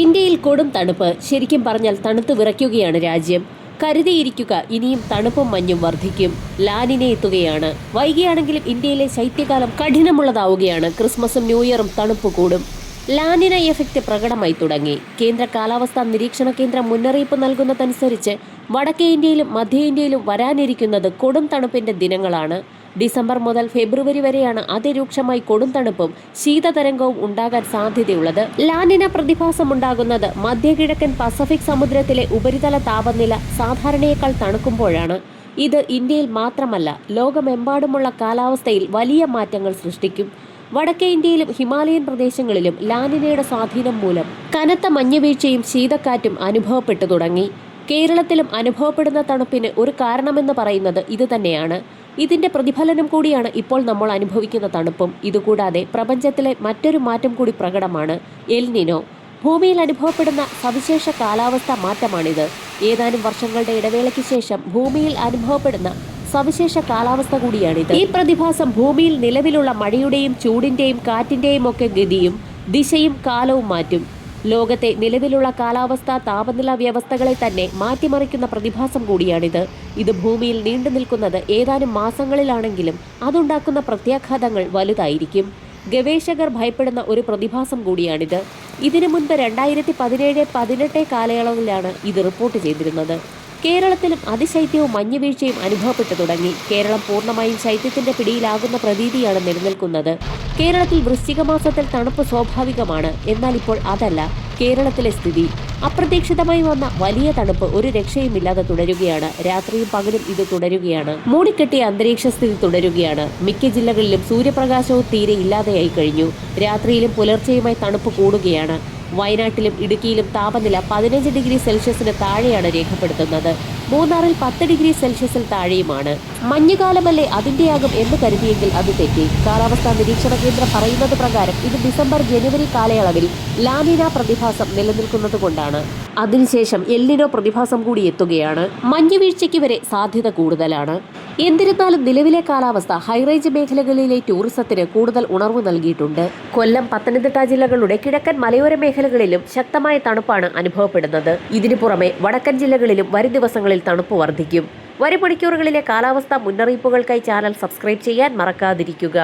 ഇന്ത്യയിൽ കൊടും തണുപ്പ്. ശരിക്കും പറഞ്ഞാൽ തണുത്തു വിറയ്ക്കുകയാണ് രാജ്യം. കരുതിയിരിക്കുക ഇനിയും തണുപ്പും മഞ്ഞും വർദ്ധിക്കും ലാനിനെ എത്തുകയാണ് വൈകിയാണെങ്കിലും ഇന്ത്യയിലെ ശൈത്യകാലം കഠിനമുള്ളതാവുകയാണ്. ക്രിസ്മസും ന്യൂ ഇയറും തണുപ്പ് കൂടും. ലാനിന എഫക്റ്റ് പ്രകടമായി തുടങ്ങി. കേന്ദ്ര കാലാവസ്ഥാ നിരീക്ഷണ കേന്ദ്രം മുന്നറിയിപ്പ് നൽകുന്നതനുസരിച്ച് വടക്കേ ഇന്ത്യയിലും മധ്യ ഇന്ത്യയിലും വരാനിരിക്കുന്നത് കൊടും തണുപ്പിന്റെ ദിനങ്ങളാണ്. ഡിസംബർ മുതൽ ഫെബ്രുവരി വരെയാണ് അതിരൂക്ഷമായി കൊടുംതണുപ്പും ശീതതരംഗവും ഉണ്ടാകാൻ സാധ്യതയുള്ളത്. ലാനിന പ്രതിഭാസം ഉണ്ടാകുന്നത് മധ്യകിഴക്കൻ പസഫിക് സമുദ്രത്തിലെ ഉപരിതല താപനില സാധാരണയേക്കാൾ തണുക്കുമ്പോഴാണ്. ഇത് ഇന്ത്യയിൽ മാത്രമല്ല ലോകമെമ്പാടുമുള്ള കാലാവസ്ഥയിൽ വലിയ മാറ്റങ്ങൾ സൃഷ്ടിക്കും. വടക്കേ ഇന്ത്യയിലും ഹിമാലയൻ പ്രദേശങ്ങളിലും ലാനിനയുടെ സ്വാധീനം മൂലം കനത്ത മഞ്ഞുവീഴ്ചയും ശീതക്കാറ്റും അനുഭവപ്പെട്ടു തുടങ്ങി. കേരളത്തിലും അനുഭവപ്പെടുന്ന തണുപ്പിന് ഒരു കാരണമെന്ന് പറയുന്നത് ഇതുതന്നെയാണ്. ഇതിന്റെ പ്രതിഫലനം കൂടിയാണ് ഇപ്പോൾ നമ്മൾ അനുഭവിക്കുന്ന തണുപ്പും. ഇതുകൂടാതെ പ്രപഞ്ചത്തിലെ മറ്റൊരു മാറ്റം കൂടി പ്രകടമാണ് എൽനിനോ ഭൂമിയിൽ അനുഭവപ്പെടുന്ന സവിശേഷ കാലാവസ്ഥ മാറ്റമാണിത്. ഏതാനും വർഷങ്ങളുടെ ഇടവേളയ്ക്ക് ശേഷം ഭൂമിയിൽ അനുഭവപ്പെടുന്ന സവിശേഷ കാലാവസ്ഥ കൂടിയാണിത്. ഈ പ്രതിഭാസം ഭൂമിയിൽ നിലവിലുള്ള മഴയുടെയും ചൂടിന്റെയും കാറ്റിന്റെയും ഒക്കെ ഗതിയും ദിശയും കാലവും മാറ്റും. ലോകത്തെ നിലവിലുള്ള കാലാവസ്ഥാ താപനില വ്യവസ്ഥകളെ തന്നെ മാറ്റിമറിക്കുന്ന പ്രതിഭാസം കൂടിയാണിത്. ഇത് ഭൂമിയിൽ നീണ്ടു നിൽക്കുന്നത് ഏതാനും മാസങ്ങളിലാണെങ്കിലും അതുണ്ടാക്കുന്ന പ്രത്യാഘാതങ്ങൾ വലുതായിരിക്കും. ഗവേഷകർ ഭയപ്പെടുന്ന ഒരു പ്രതിഭാസം കൂടിയാണിത്. ഇതിനു മുൻപ് രണ്ടായിരത്തി പതിനേഴ് പതിനെട്ട് കാലയളവിലാണ് ഇത് റിപ്പോർട്ട് ചെയ്തിരുന്നത്. കേരളത്തിലും അതിശൈത്യവും മഞ്ഞുവീഴ്ചയും അനുഭവപ്പെട്ടു തുടങ്ങി. കേരളം പൂർണമായും ശൈത്യത്തിന്റെ പിടിയിലാകുന്ന പ്രതീതിയാണ് നിലനിൽക്കുന്നത്. കേരളത്തിൽ വൃശ്ചിക മാസത്തിൽ തണുപ്പ് സ്വാഭാവികമാണ്. എന്നാൽ ഇപ്പോൾ അതല്ല കേരളത്തിലെ സ്ഥിതി. അപ്രതീക്ഷിതമായി വന്ന വലിയ തണുപ്പ് ഒരു രക്ഷയുമില്ലാതെ തുടരുകയാണ്. രാത്രിയും പകലും ഇത് തുടരുകയാണ്. മൂടിക്കെട്ടിയ അന്തരീക്ഷ സ്ഥിതി തുടരുകയാണ്. മിക്ക ജില്ലകളിലും സൂര്യപ്രകാശവും തീരെ ഇല്ലാതെയായി കഴിഞ്ഞു. രാത്രിയിലും പുലർച്ചെയുമായി തണുപ്പ് കൂടുകയാണ്. വയനാട്ടിലും ഇടുക്കിയിലും താപനില പതിനഞ്ച് ഡിഗ്രി സെൽഷ്യസിന് താഴെയാണ് രേഖപ്പെടുത്തുന്നത്. മൂന്നാറിൽ പത്ത് ഡിഗ്രി സെൽഷ്യസിൽ താഴെയുമാണ്. മഞ്ഞുകാലമല്ലേ അതിന്റെയാകും എന്ന് കരുതിയെങ്കിൽ അത് തെറ്റി. കാലാവസ്ഥാ നിരീക്ഷണ കേന്ദ്രം പറയുന്നത് പ്രകാരം ഇത് ഡിസംബർ ജനുവരി കാലയളവിൽ ലാനിന പ്രതിഭാസം നിലനിൽക്കുന്നത് കൊണ്ടാണ് അതിനുശേഷം എല്ലിനോ പ്രതിഭാസം കൂടി എത്തുകയാണ്. മഞ്ഞുവീഴ്ചയ്ക്ക് വരെ സാധ്യത കൂടുതലാണ്. എന്നിരുന്നാലും നിലവിലെ കാലാവസ്ഥ ഹൈറേഞ്ച് മേഖലകളിലെ ടൂറിസത്തിന് കൂടുതൽ ഉണർവ് നൽകിയിട്ടുണ്ട്. കൊല്ലം പത്തനംതിട്ട ജില്ലകളുടെ കിഴക്കൻ മലയോര മേഖലകളിലും ശക്തമായ തണുപ്പാണ് അനുഭവപ്പെടുന്നത്. ഇതിനു പുറമെ വടക്കൻ ജില്ലകളിലും വരും ദിവസങ്ങളിൽ തണുപ്പ് വർദ്ധിക്കും. വരും മണിക്കൂറുകളിലെ കാലാവസ്ഥാ മുന്നറിയിപ്പുകൾക്കായി ചാനൽ സബ്സ്ക്രൈബ് ചെയ്യാൻ മറക്കാതിരിക്കുക.